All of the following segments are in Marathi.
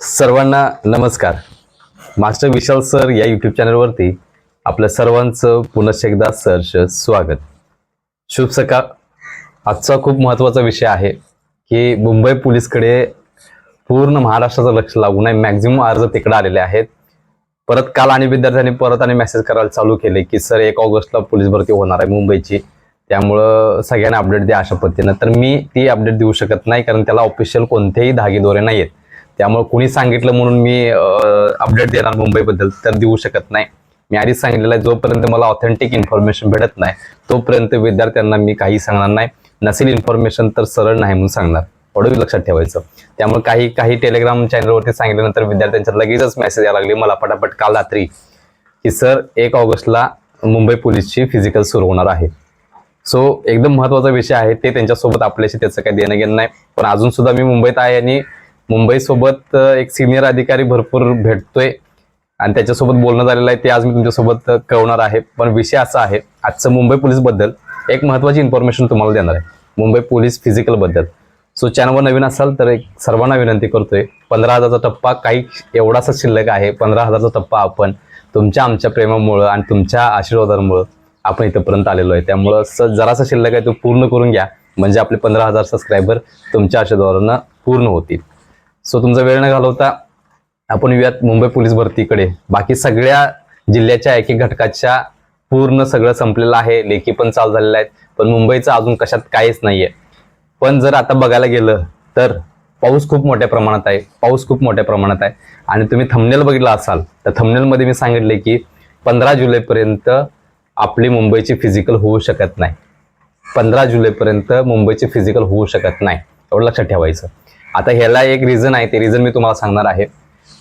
सर्वांना नमस्कार. मास्टर विशाल सर या यूट्यूब चॅनलवरती आपल्या सर्वांचं पुनश्च एकदा सहर्ष स्वागत. शुभ सकाळ. आजचा खूप महत्त्वाचा विषय आहे की मुंबई पोलीसकडे पूर्ण महाराष्ट्राचं लक्ष लागून आहे मॅक्झिमम अर्ज तिकडे आलेले आहेत. परत काल आणि विद्यार्थ्यांनी परत आणि मेसेज करायला चालू केले की सर एक ऑगस्टला पोलीस भरती होणार आहे मुंबईची. त्यामुळं सगळ्यांना अपडेट द्या अशा पद्धतीनं. तर मी ती अपडेट देऊ शकत नाही कारण त्याला ऑफिशियल कोणतेही धागेदोरे नाही आहेत त्यामुळे कुणी सांगितलं म्हणून मी अपडेट देणार मुंबईबद्दल तर देऊ शकत नाही. मी आधीच सांगितलेलं आहे जोपर्यंत मला ऑथेंटिक इन्फॉर्मेशन भेटत नाही तोपर्यंत विद्यार्थ्यांना मी काही सांगणार नाही. नसेल इन्फॉर्मेशन तर सरळ नाही म्हणून सांगणार. एवढं लक्षात ठेवायचं. त्यामुळे काही काही टेलिग्राम चॅनलवरती सांगितल्यानंतर विद्यार्थ्यांच्या लगेचच मेसेज यायला लागले मला पटापट काल रात्री की सर एक ऑगस्टला मुंबई पोलीसची फिजिकल सुरू होणार आहे. सो एकदम महत्त्वाचा विषय आहे ते त्यांच्यासोबत आपल्याशी त्याचं काही देणं घेणं नाही. पण अजून सुद्धा मी मुंबईत आहे आणि मुंबईसोबत एक सिनियर अधिकारी भरपूर भेटतोय. आणि त्याच्यासोबत बोलणं झालेलं आहे ते आज मी तुमच्यासोबत कळवणार आहे. पण विषय असा आहे आजचं मुंबई पोलीसबद्दल एक महत्त्वाची इन्फॉर्मेशन तुम्हाला देणार आहे. मुंबई पोलीस फिजिकलबद्दल सो चॅनलवर नवीन असाल तर एक सर्वांना विनंती करतोय पंधरा हजारचा टप्पा काही एवढासा शिल्लक आहे पंधरा हजारचा टप्पा आपण तुमच्या आमच्या प्रेमामुळं आणि तुमच्या आशीर्वादामुळं आपण इथंपर्यंत आलेलो आहे. त्यामुळं स जरासा शिल्लक आहे तो पूर्ण करून घ्या. म्हणजे आपले पंधरा हजार सबस्क्रायबर तुमच्या आशीर्वादानं पूर्ण होतील. सो तुमचा वेळ न घालवता आपण येऊयात मुंबई पोलीस भरतीकडे. बाकी सगळ्या जिल्ह्याच्या एक एक घटकाच्या पूर्ण सगळं संपलेलं आहे. लेखी पण चालू झालेल्या आहेत. पण मुंबईचं अजून कशात काहीच नाहीये. पण जर आता बघायला गेलं तर पाऊस खूप मोठ्या प्रमाणात आहे. पाऊस खूप मोठ्या प्रमाणात आहे. आणि तुम्ही थमनेल बघितला असाल तर थमनेलमध्ये मी सांगितले की पंधरा जुलैपर्यंत आपली मुंबईची फिजिकल होऊ शकत नाही. पंधरा जुलैपर्यंत मुंबईची फिजिकल होऊ शकत नाही. एवढं लक्षात ठेवायचं. आता ह्याला एक रिझन आहे ते रिझन मी तुम्हाला सांगणार आहे.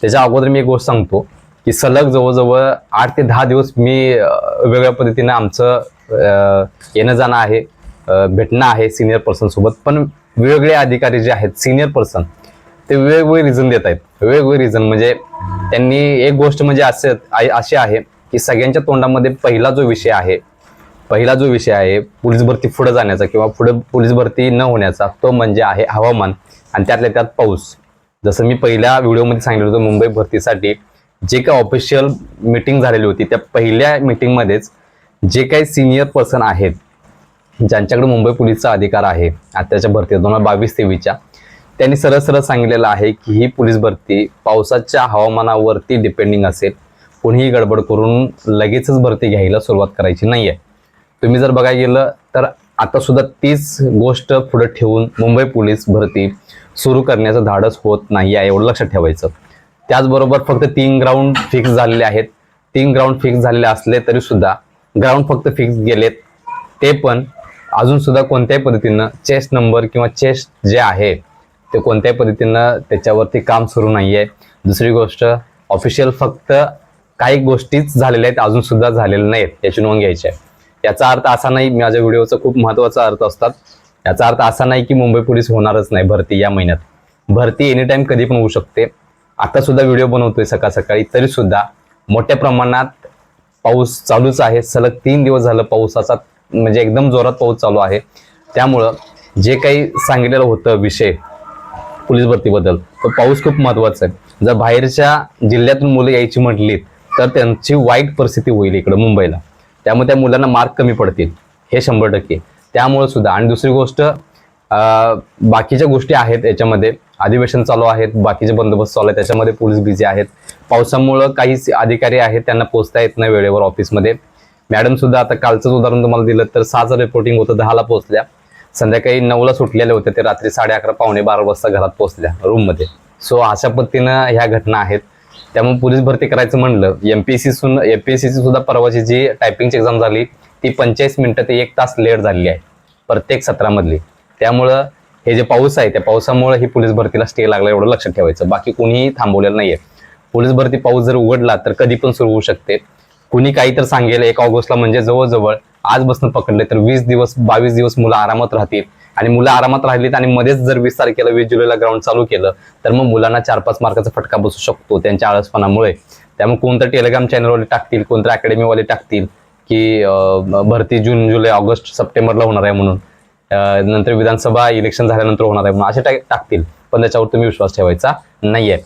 त्याच्या अगोदर मी एक गोष्ट सांगतो की सलग जवळजवळ आठ ते दहा दिवस मी वेगळ्या पद्धतीनं आमचं येणं जाणं आहे भेटणं आहे सिनियर पर्सनसोबत पण वेगवेगळे अधिकारी जे आहेत सिनियर पर्सन ते वेगवेगळे रिझन देत आहेत. वेगवेगळे रिझन म्हणजे त्यांनी एक गोष्ट म्हणजे असे अशी आहे की सगळ्यांच्या तोंडामध्ये पहिला जो विषय आहे पहिला जो विषय आहे पोलीस भरती पुढे जाण्याचा किंवा पुढे पोलीस भरती न होण्याचा तो म्हणजे आहे हवामान. आणि त्यातल्या त्यात पाऊस. जसं मी पहिल्या व्हिडिओमध्ये सांगितलं होतं मुंबई भरतीसाठी जे काही ऑफिशियल मीटिंग झालेली होती त्या पहिल्या मीटिंगमध्येच जे काही सिनियर पर्सन आहेत ज्यांच्याकडे मुंबई पोलीसचा अधिकार आहे आत्ताच्या भरती दोन हजार बावीस तेवीसच्या त्यांनी सरळ सरळ सांगितलेलं आहे की ही पोलीस भरती पावसाच्या हवामानावरती डिपेंडिंग असेल. कोणीही गडबड करून लगेचच भरती घ्यायला सुरुवात करायची नाही आहे तुम्ही जर बघायला गेलं तर आता सुद्धा तीच गोष्ट पुढे ठेवून मुंबई पोलीस भरती सुरू करण्याचं धाडस होत नाही आहे एवढं लक्षात ठेवायचं. त्याचबरोबर फक्त तीन ग्राउंड फिक्स झालेले आहेत. तीन ग्राउंड फिक्स झालेले असले तरी सुद्धा ग्राउंड फक्त फिक्स गेलेत. ते पण अजून सुद्धा कोणत्याही पद्धतीनं चेस्ट नंबर किंवा चेस्ट जे आहे ते कोणत्याही पद्धतीनं त्याच्यावरती काम सुरू नाही आहे दुसरी गोष्ट ऑफिशियल फक्त काही गोष्टीच झालेल्या आहेत अजून सुद्धा झालेल्या नाहीत याची नोंद घ्यायची आहे. याचा अर्थ असा नाही माझ्या व्हिडिओचा खूप महत्त्वाचा अर्थ असतात. याचा अर्थ असा नाही की मुंबई पोलीस होणारच नाही भरती या महिन्यात. भरती एनी टाईम कधी पण होऊ शकते. आता सुद्धा व्हिडिओ बनवतोय सकाळ सकाळी तरी सुद्धा मोठ्या प्रमाणात पाऊस चालूच आहे. सलग तीन दिवस झालं पावसाचा म्हणजे एकदम जोरात पाऊस चालू आहे. त्यामुळं जे काही सांगितलेलं होतं विषय पोलीस भरतीबद्दल तर पाऊस खूप महत्त्वाचा आहे. जर बाहेरच्या जिल्ह्यातून मुलं यायची म्हटली तर त्यांची वाईट परिस्थिती होईल इकडं मुंबईला. त्यामुळे त्या मुलांना मार्क कमी पडतील. हे शंभर टक्के. त्यामुळे सुद्धा. आणि दुसरी गोष्ट बाकीच्या गोष्टी आहेत याच्यामध्ये. अधिवेशन चालू आहेत बाकीचे बंदोबस्त चालू आहेत त्याच्यामध्ये पोलीस बिझी आहेत. पावसामुळं काही अधिकारी आहेत त्यांना पोचता येत नाही वेळेवर ऑफिसमध्ये मॅडम सुद्धा आता कालचंच उदाहरण तुम्हाला दिलं तर सहाचं रिपोर्टिंग होतं दहाला पोहोचल्या. संध्याकाळी नऊला सुटलेले होते ते रात्री साडे अकरा पावणे बारा वाजता घरात पोहोचल्या रूममध्ये सो अशा पद्धतीनं ह्या घटना आहेत. त्यामुळे पोलीस भरती करायचं म्हणलं. एम पी सुन सी सुद्धा परवाची जी टायपिंगची एक्झाम झाली ती पंचेचाळीस मिनिटं ते एक तास लेट झालेली आहे. प्रत्येक सत्रामधली. त्यामुळं हे जे पाऊस आहे त्या पावसामुळे ही पोलीस भरतीला स्टे लागला एवढं लक्षात ठेवायचं. बाकी कुणीही थांबवलेलं नाहीये. पोलीस भरती पाऊस जर उघडला तर कधी पण सुरू होऊ शकते. कुणी काही तर सांगेल एक ऑगस्टला म्हणजे जवळजवळ आजपासून पकडले तर वीस दिवस बावीस दिवस मुलं आरामात राहतील. आणि मुलं आरामात राहिलीत आणि मध्येच जर वीस तारखेला वीस जुलैला ग्राउंड चालू केलं तर मग मुलांना चार पाच मार्काचा फटका बसू शकतो त्यांच्या आळसपणामुळे. त्यामुळे कोणतं टेलिग्राम चॅनलवाले टाकतील कोणतं अकॅडमीवाले टाकतील की भरती जून जुलै ऑगस्ट सप्टेंबरला होणार आहे म्हणून. नंतर विधानसभा इलेक्शन झाल्यानंतर होणार आहे म्हणून. असे टाक- टाकतील. पण त्याच्यावर तुम्ही विश्वास ठेवायचा नाही आहे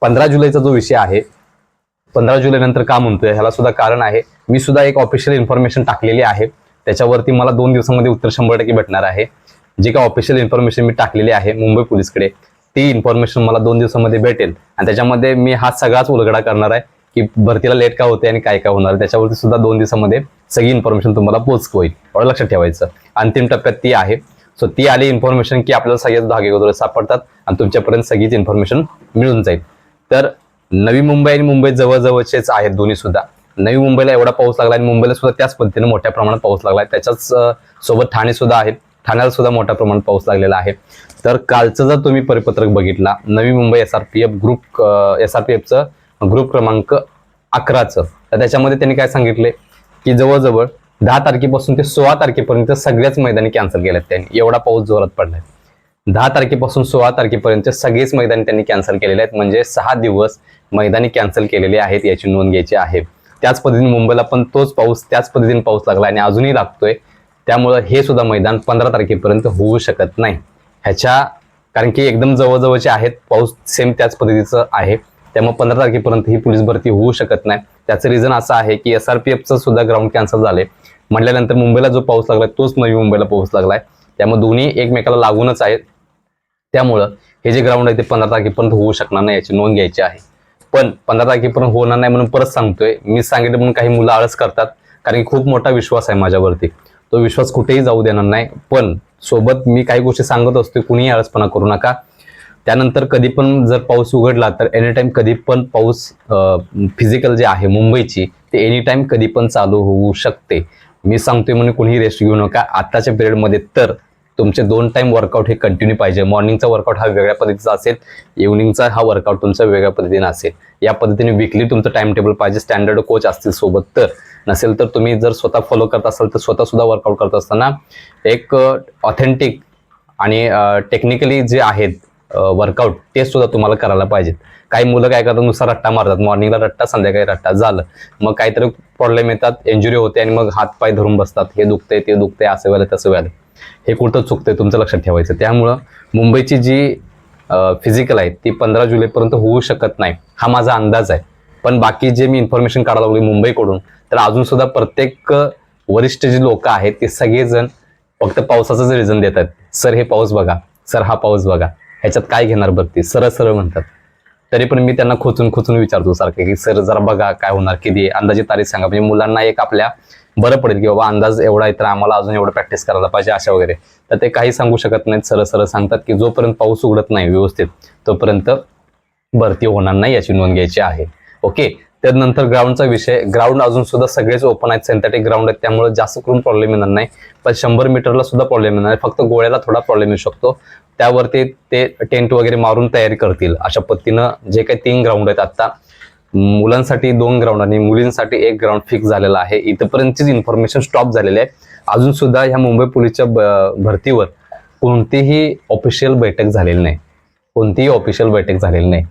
पंधरा जुलैचा जो विषय आहे पंधरा जुलै नंतर का म्हणतोय ह्याला सुद्धा कारण आहे. मी सुद्धा एक ऑफिशियल इन्फॉर्मेशन टाकलेली आहे. त्याच्यावरती मला दोन दिवसामध्ये उत्तर शंभर टक्के भेटणार आहे. जे काय ऑफिशियल इन्फॉर्मेशन मी टाकलेली आहे मुंबई पोलीसकडे ती इन्फॉर्मेशन मला दोन दिवसामध्ये भेटेल. आणि त्याच्यामध्ये मी हा सगळाच उलगडा करणार आहे. की भरतीला लेट का होते आणि काय काय होणार. त्याच्यावरती सुद्धा दोन दिवसामध्ये सगळी इन्फॉर्मेशन तुम्हाला पोच होईल. एवढं लक्षात ठेवायचं. अंतिम टप्प्यात ती आहे. सो ती आली इन्फॉर्मेशन की आपल्याला सगळ्याच धागे वगैरे सापडतात आणि तुमच्यापर्यंत सगळीच इन्फॉर्मेशन मिळून जाईल. तर नवी मुंबई आणि मुंबई जवळजवळचेच आहेत दोन्ही सुद्धा. नवी मुंबईला एवढा पाऊस लागला आणि मुंबईला सुद्धा त्याच पद्धतीने मोठ्या प्रमाणात पाऊस लागला आहे. त्याच्याच सोबत ठाणे सुद्धा आहेत. ठाण्याला सुद्धा मोठ्या प्रमाणात पाऊस लागलेला आहे. तर कालचं जर तुम्ही परिपत्रक बघितला Navi Mumbai S R P F group S R P एफचं group क्रमांक अकराचं. तर त्याच्यामध्ये त्यांनी काय सांगितले? की जवळजवळ दहा तारखेपासून ते सोळा तारखेपर्यंत सगळ्याच मैदानी कॅन्सल केल्यात त्यांनी. एवढा पाऊस जोरात पडलाय. दहा तारखेपासून सोळा तारखेपर्यंत सगळेच मैदानी त्यांनी कॅन्सल केलेले आहेत. म्हणजे सहा दिवस मैदानी कॅन्सल केलेले आहेत याची नोंद घ्यायची आहे. त्याच पद्धतीने मुंबईला पण तोच पाऊस त्याच पद्धतीने पाऊस लागला आणि अजूनही लागतोय. त्यामुळं हे सुद्धा मैदान पंधरा तारखेपर्यंत होऊ शकत नाही. ह्याच्या कारण की एकदम जवळजवळचे आहेत. पाऊस सेम त्याच पद्धतीचं आहे. त्यामुळे पंधरा तारखेपर्यंत ही पोलीस भरती होऊ शकत नाही. त्याचं रिझन असं आहे की एस आर पी एफचं सुद्धा ग्राउंड कॅन्सल झाले म्हटल्यानंतर मुंबईला जो पाऊस लागलाय तोच नवी मुंबईला पाऊस लागलाय. त्यामुळे दोन्ही एकमेकाला लागूनच आहेत. त्यामुळं हे जे ग्राउंड आहे ते पंधरा तारखेपर्यंत होऊ शकणार नाही याची नोंद घ्यायची आहे. पण पंधरा तारखेपर्यंत होणार नाही म्हणून परत सांगतोय. मी सांगितलं म्हणून काही मुलं आळस करतात कारण की खूप मोठा विश्वास आहे माझ्यावरती. तो विश्वास कुठेही जाऊ देणार नाही. पण सोबत मी काही गोष्टी सांगत असतो कुणीही आळसपणा करू नका. त्यानंतर कधी पण जर पाऊस उघडला तर एनी टाईम कधी पण पाऊस फिजिकल जे आहे मुंबईची ते एनी टाईम कधी पण चालू होऊ शकते. मी सांगतोय म्हणून कुणीही रेस्ट घेऊ नका. आत्ताच्या पिरियडमध्ये तर तुमचे दोन टाईम वर्कआउट हे कंटिन्यू पाहिजे. मॉर्निंगचा वर्कआउट हा वेगळ्या पद्धतीचा असेल इव्हनिंगचा हा वर्कआउट तुमचा वेगळ्या पद्धतीने असेल. या पद्धतीने विकली तुमचं टाइम टेबल पाहिजे. स्टँडर्ड कोच असतील सोबत तर. नसेल तर तुम्ही जर स्वतः फॉलो करत असाल तर स्वतः सुद्धा वर्कआउट करत असताना एक ऑथेंटिक आणि टेक्निकली जे आहेत वर्कआउट ते सुद्धा तुम्हाला करायला पाहिजेत. काही मुलं काय करतात नुसार रट्टा मारतात. मॉर्निंगला रट्टा संध्याकाळी रट्टा. झालं. मग काहीतरी प्रॉब्लेम येतात इंजुरी होते आणि मग हात पाय धरून बसतात. हे दुखतंय ते दुखतंय असं व्हायला तसं व्हायला. हे कुठं चुकतंय तुमचं लक्षात ठेवायचं. त्यामुळं मुंबईची जी फिजिकल आहे ती पंधरा जुलैपर्यंत होऊ शकत नाही. हा माझा अंदाज आहे. पण बाकी जे मी इन्फॉर्मेशन काढायला लागली मुंबईकडून तर अजून सुद्धा प्रत्येक वरिष्ठ जे लोक आहेत ते सगळेजण फक्त पावसाचंच रिझन देत आहेत सर हे पाऊस बघा. सर हा पाऊस बघा. ह्याच्यात काय घेणार बघती सरळ सरळ म्हणतात. तरी पण मी त्यांना खोचून खोचून विचारतो सारखं की सर जरा बघा काय होणार किती अंदाजे तारीख सांगा. म्हणजे मुलांना एक आपल्या बरं पडेल की बाबा अंदाज एवढा आहे तर आम्हाला अजून एवढं प्रॅक्टिस करायला पाहिजे अशा वगैरे. तर ते काही सांगू शकत नाहीत सरळ सरळ सांगतात की जोपर्यंत पाऊस उघडत नाही व्यवस्थित तोपर्यंत भरती होणार नाही याची नोंद घ्यायची आहे. ओके? त्यानंतर ग्राउंडचा विषय. ग्राउंड अजून सुद्धा सगळेच ओपन आहेत सिंथेटिक ग्राउंड आहेत. त्यामुळे जास्त करून प्रॉब्लेम येणार नाही. पण शंभर मीटरला सुद्धा प्रॉब्लेम येणार नाही. फक्त गोळ्याला थोडा प्रॉब्लेम येऊ शकतो. त्यावरती ते टेंट वगैरे मारून तयारी करतील. अशा पद्धतीनं जे काही तीन ग्राउंड आहेत आत्ता मुलांसाठी दोन ग्राउंड आणि मुलींसाठी एक ग्राउंड फिक्स झालेला आहे. इथपर्यंतचीच इन्फॉर्मेशन स्टॉप झालेली आहे. अजून सुद्धा ह्या मुंबई पोलीसच्या ब- भरतीवर कोणतीही ऑफिशियल बैठक झालेली नाही. कोणतीही ऑफिशियल बैठक झालेली नाही.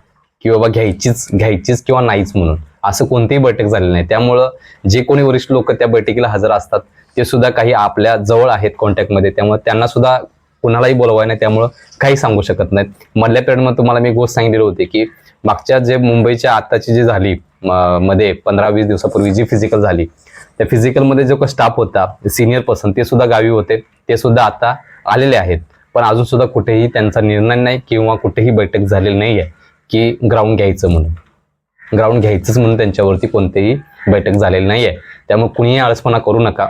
की बाबा घ्यायचीच घ्यायचीच किंवा नाहीच म्हणून. असं कोणतीही बैठक झालेलं नाही. त्यामुळं जे कोणी वरिष्ठ लोक त्या बैठकीला हजर असतात ते सुद्धा काही आपल्या जवळ आहेत कॉन्टॅक्टमध्ये त्यामुळे त्यांना सुद्धा कुणालाही बोलवाय नाही त्यामुळं काही सांगू शकत नाहीत. मधल्या पिरियडमध्ये तुम्हाला मी गोष्ट सांगितली होती की मागच्या जे मुंबईच्या आत्ताची जी झाली मध्ये पंधरा वीस दिवसापूर्वी जी फिजिकल झाली त्या फिजिकलमध्ये जो काही स्टाफ होता सिनियर पर्सन ते सुद्धा गावी होते. ते सुद्धा आता आलेले आहेत. पण अजून सुद्धा कुठेही त्यांचा निर्णय नाही किंवा कुठेही बैठक झालेली नाही आहे की ग्राउंड घ्यायचं म्हणून. ग्राउंड घ्यायचंच म्हणून त्यांच्यावरती कोणतेही बैठक झालेली नाही आहे त्यामुळे कुणीही आळसपणा करू नका.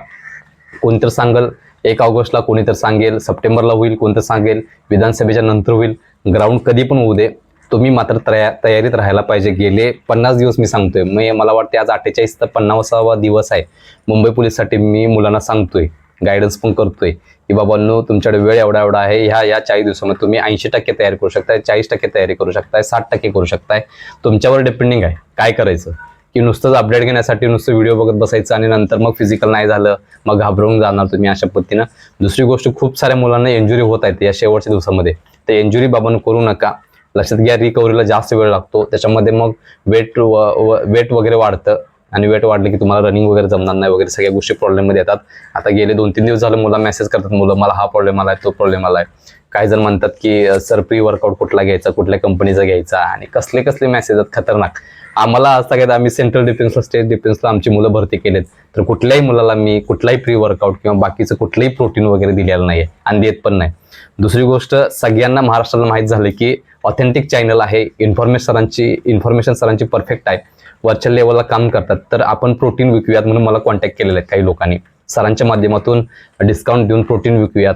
कोणतर सांगेल एक ऑगस्टला कोणी तर सांगेल सप्टेंबरला होईल कोणतं सांगेल विधानसभेच्या नंतर होईल. ग्राउंड कधी पण होऊ दे. तुम्ही मात्र तया तयारीत राहायला पाहिजे. गेले पन्नास दिवस मी सांगतोय. मी मला वाटते आज अठ्ठेचाळीस तर पन्नासावा दिवस आहे. मुंबई पोलीससाठी मी मुलांना सांगतोय. गायडन्स पण करतोय. की बाबांनो तुमच्याकडे वेळ एवढा एवढा आहे. ह्या या चाळीस दिवसामध्ये तुम्ही ऐंशी टक्के तयारी करू शकताय चाळीस टक्के तयारी करू शकताय साठ टक्के करू शकताय. तुमच्यावर डिपेंडिंग आहे. काय करायचं? की नुसतंच अपडेट घेण्यासाठी नुसतं व्हिडिओ बघत बसायचं आणि नंतर मग फिजिकल नाही झालं मग घाबरवून जाणार तुम्ही अशा पद्धतीनं. दुसरी गोष्ट खूप साऱ्या मुलांना इंजुरी होत आहेत या शेवटच्या दिवसामध्ये. तर इंजुरी बाबांनो करू नका. लक्षात घ्या रिकव्हरीला जास्त वेळ लागतो. त्याच्यामध्ये मग वेट वेट वगैरे वाढतं. आणि वेट वाढलं की तुम्हाला रनिंग वगैरे जमणार नाही वगैरे सगळ्या गोष्टी प्रॉब्लेममध्ये येतात. आता गेले दोन तीन दिवस झाले मुलं मेसेज करतात मुलं मला हा प्रॉब्लेम आलाय तो प्रॉब्लेम आलाय. काही जण म्हणतात की सर प्री वर्कआउट कुठला घ्यायचा कुठल्या कंपनीचा घ्यायचा? आणि कसले कसले मेसेज आहेत खतरनाक. आम्हाला आज सगळ्यात आम्ही सेंट्रल डिफेन्सला स्टेट डिफेन्सला आमची मुलं भरती केलेत. तर कुठल्याही मुलाला मी कुठलाही प्री वर्कआउट किंवा बाकीचं कुठलंही प्रोटीन वगैरे दिलेलं नाही आहे आणि देत पण नाही. दुसरी गोष्ट सगळ्यांना महाराष्ट्राला माहीत झालं की ऑथेंटिक चॅनल आहे इन्फॉर्मेशन सरांची इन्फॉर्मेशन सरांची परफेक्ट आहे. वरच्या लेवलला काम करतात तर आपण प्रोटीन विकूयात म्हणून मला कॉन्टॅक्ट केलेले आहेत काही लोकांनी. सरांच्या माध्यमातून डिस्काउंट देऊन प्रोटीन विकूयात.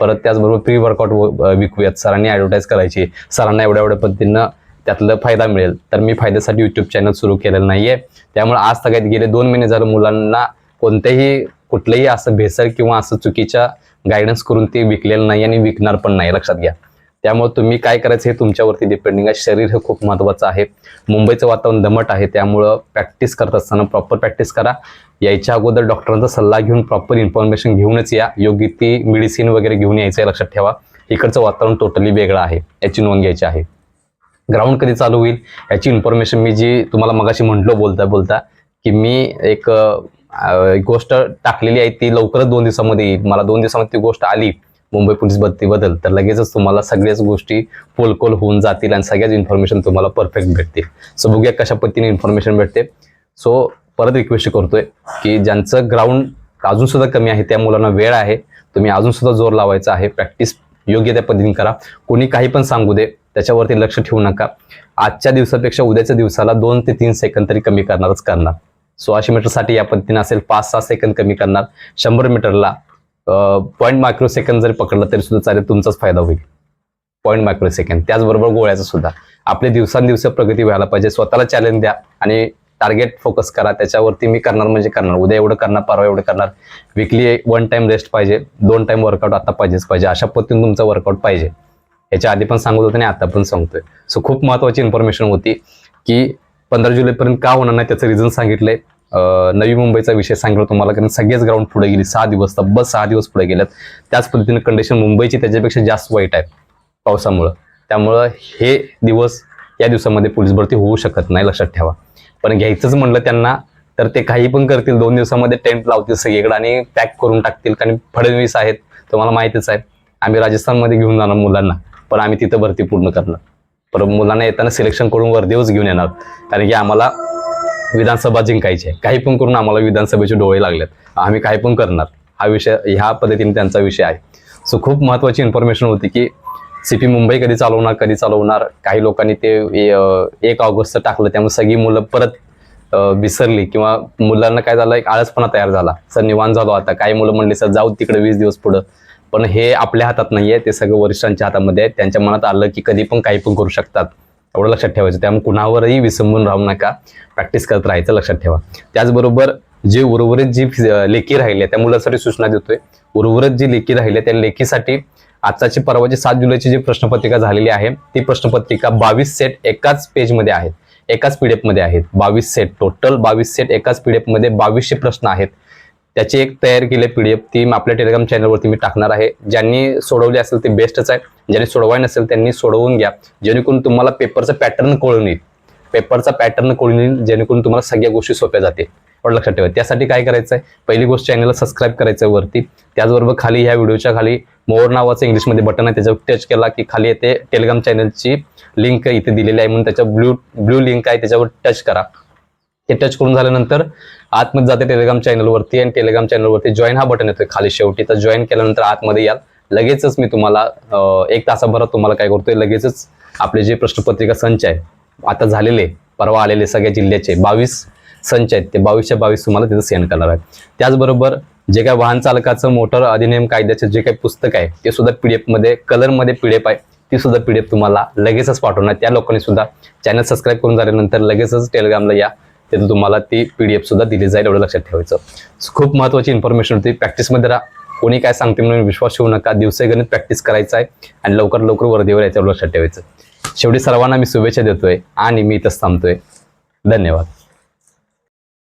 परत त्याचबरोबर प्री वर्कआउट विकूयात. सरांनी ॲडव्हर्टाईज करायची. सरांना एवढ्या एवढ्या पद्धतीनं त्यातलं फायदा मिळेल. तर मी फायद्यासाठी यूट्यूब चॅनल सुरू केलेलं नाहीये. त्यामुळे आज सगळ्यात गेले दोन महिने झालं मुलांना कोणत्याही कुठलंही असं भेसळ किंवा असं चुकीच्या गायडन्स करून ते विकलेलं नाही आणि विकणार पण नाही. लक्षात घ्या. त्यामुळे तुम्ही काय करायचं हे तुमच्यावरती डिपेंडिंग आहे. शरीर हे खूप महत्त्वाचं आहे. मुंबईचं वातावरण दमट आहे. त्यामुळं प्रॅक्टिस करत असताना प्रॉपर प्रॅक्टिस करा. यायच्या अगोदर डॉक्टरांचा सल्ला घेऊन प्रॉपर इन्फॉर्मेशन घेऊनच या. योग्य ती मेडिसिन वगैरे घेऊन यायचं आहे लक्षात ठेवा. इकडचं वातावरण टोटली वेगळं आहे. याची नोंद घ्यायची आहे. ग्राउंड कधी चालू होईल? याची इन्फॉर्मेशन मी जी तुम्हाला मगाशी म्हटलो बोलता बोलता की मी एक एक गोष्ट टाकलेली आहे ती लवकरच दोन दिवसामध्ये येईल. मला दोन दिवसामध्ये ती गोष्ट आली. मुंबई पोलीस बदल तर लगेचच तुम्हाला सगळ्याच गोष्टी पोलकोल होऊन जातील आणि सगळ्याच इन्फॉर्मेशन तुम्हाला परफेक्ट भेटतील. सो बघूया कशा पद्धतीने इन्फॉर्मेशन भेटते. सो परत रिक्वेस्ट करतोय की ज्यांचं ग्राउंड अजून सुद्धा कमी आहे त्या मुलांना वेळ आहे तुम्ही अजून सुद्धा जोर लावायचा आहे प्रॅक्टिस योग्य त्या पद्धतीने करा. कोणी काही पण सांगू दे त्याच्यावरती लक्ष ठेवू नका. आजच्या दिवसापेक्षा उद्याच्या दिवसाला दोन ते तीन सेकंद तरी कमी करणारच करणार. सोळाशे मीटरसाठी या पद्धतीने असेल पाच सहा सेकंद कमी करणार. शंभर मीटरला पॉईंट मायक्रो सेकंद जरी पकडलं तरी सुद्धा चालेल तुमचाच फायदा होईल. पॉईंट मायक्रो सेकंद त्याचबरोबर गोळ्याचा सुद्धा. आपली दिवसांदिवस प्रगती व्हायला पाहिजे. स्वतःला चॅलेंज द्या आणि टार्गेट फोकस करा. त्याच्यावरती मी करणार म्हणजे करणार. उद्या एवढं करणार परवा एवढं करणार. विकली वन टाइम रेस्ट पाहिजे. दोन टाइम वर्कआउट आता पाहिजेच पाहिजे. अशा पद्धतीने तुमचं वर्कआउट पाहिजे. याच्या आधी पण सांगत होतो आणि आता पण सांगतोय. सो खूप महत्वाची इन्फॉर्मेशन होती की पंधरा जुलैपर्यंत का होणार नाही त्याचं रिझन सांगितलंय. नवी मुंबईचा विषय सांगितलं तुम्हाला कारण सगळेच ग्राउंड पुढे गेली. सहा दिवस तब्बल सहा दिवस पुढे गेल्यात त्याच पद्धतीने कंडिशन मुंबईची त्याच्यापेक्षा जास्त वाईट आहे पावसामुळं. त्यामुळं हे दिवस या दिवसामध्ये पोलीस भरती होऊ शकत नाही लक्षात ठेवा. पण घ्यायचंच म्हणलं त्यांना तर ते काही पण करतील. दोन दिवसामध्ये टेंट लावतील सगळीकडे आणि पॅक करून टाकतील. कारण फडणवीस आहेत तुम्हाला माहितीच आहे. आम्ही राजस्थानमध्ये घेऊन जाणार मुलांना पण आम्ही तिथं भरती पूर्ण करणार. पण मुलांना येताना सिलेक्शन करून वर्धेवच घेऊन येणार. कारण की आम्हाला विधानसभा जिंकायची आहे. काही पण करून आम्हाला विधानसभेचे डोळे लागलेत. आम्ही काही पण करणार. हा विषय ह्या पद्धतीने त्यांचा विषय आहे. सो खूप महत्वाची इन्फॉर्मेशन होती की सीपी मुंबई कधी चालवणार कधी चालवणार? काही लोकांनी ते एक ऑगस्ट टाकलं. त्यामुळे सगळी मुलं परत विसरली किंवा मुलांना काय झालं? एक आळसपणा तयार झाला. सर निवान झालो आता. काही मुलं म्हणले सर जाऊ तिकडे वीस दिवस पुढं. पण हे आपल्या हातात नाही आहे ते सगळं वरिष्ठांच्या हातामध्ये आहे. त्यांच्या मनात आलं की कधी पण काही पण करू शकतात. एवढं लक्षात ठेवायचं. त्यामुळे कुणावरही विसंबून राहू नका. प्रॅक्टिस करत राहायचं लक्षात ठेवा. त्याचबरोबर जे उर्वरित जी लेखी राहिली त्या मुलांसाठी सूचना देतोय. उर्वरित जी लेखी राहिली त्या लेखीसाठी आजची परवाची सात जुलैची जी प्रश्नपत्रिका झालेली आहे ती प्रश्नपत्रिका बावीस सेट एकाच पेजमध्ये आहेत. एकाच पी डी एफमध्ये आहेत. बावीस सेट टोटल बावीस सेट एकाच पी डी एफमध्ये बावीसशे प्रश्न आहेत. त्याची एक तयार केली पी डी एफ ती आपल्या टेलिग्राम चॅनलवरती मी टाकणार आहे. ज्यांनी सोडवली असेल ते बेस्टच आहे ज्यांनी सोडवाय नसेल त्यांनी सोडवून घ्या. जेणेकरून तुम्हाला पेपरचं पॅटर्न कळून येईल. पेपरचा पॅटर्न कळून येईल जेणेकरून तुम्हाला सगळ्या गोष्टी सोप्या जातील. पण लक्षात ठेवा. त्यासाठी काय करायचं आहे पहिली गोष्ट चॅनलला सबस्क्राईब करायचं आहे वरती. त्याचबरोबर खाली ह्या व्हिडिओच्या खाली मोर नावाचं इंग्लिशमध्ये बटन आहे. त्याच्यावर टच केला की खाली येते टेलिग्राम चॅनलची लिंक इथे दिलेली आहे म्हणून त्याच्या ब्ल्यू ब्ल्यू लिंक आहे. त्याच्यावर टच करा. ते टच करून झाल्यानंतर आतमध्ये जाते टेलिग्राम चॅनलवरती आणि टेलिग्राम चॅनलवरती जॉईन हा बटन येतोय खाली शेवटी. तर जॉईन केल्यानंतर आतमध्ये याल. लगेचच मी तुम्हाला एक तासाभरात तुम्हाला काय करतोय लगेचच आपले जे प्रश्नपत्रिका संच आहे आता झालेले परवा आलेले सगळ्या जिल्ह्याचे बावीस संच आहेत ते बावीसच्या बावीस तुम्हाला तिथं सेंड करणार आहे त्याचबरोबर जे काय वाहन चालकाचं मोटर अधिनियम कायद्याचं जे काही पुस्तक आहे ते सुद्धा पीडीएफमध्ये कलरमध्ये पीडीएफ आहे ती सुद्धा पीडीएफ तुम्हाला लगेचच पाठवणार. त्या लोकांनी सुद्धा चॅनल सबस्क्राईब करून झाल्यानंतर लगेचच टेलिग्रामला या. तिथं तुम्हाला ती पी डी एफ सुद्धा दिली जाईल एवढं लक्षात ठेवायचं. खूप महत्वाची इन्फॉर्मेशन होती. प्रॅक्टिसमध्ये राहा. कोणी काय सांगते म्हणून विश्वास ठेवू नका. दिवसे गणित प्रॅक्टिस करायचं आहे आणि लवकर लवकर वर्दीवर यायचं लक्षात ठेवायचं. शेवटी सर्वांना मी शुभेच्छा देतोय आणि मी इथंच थांबतोय. धन्यवाद.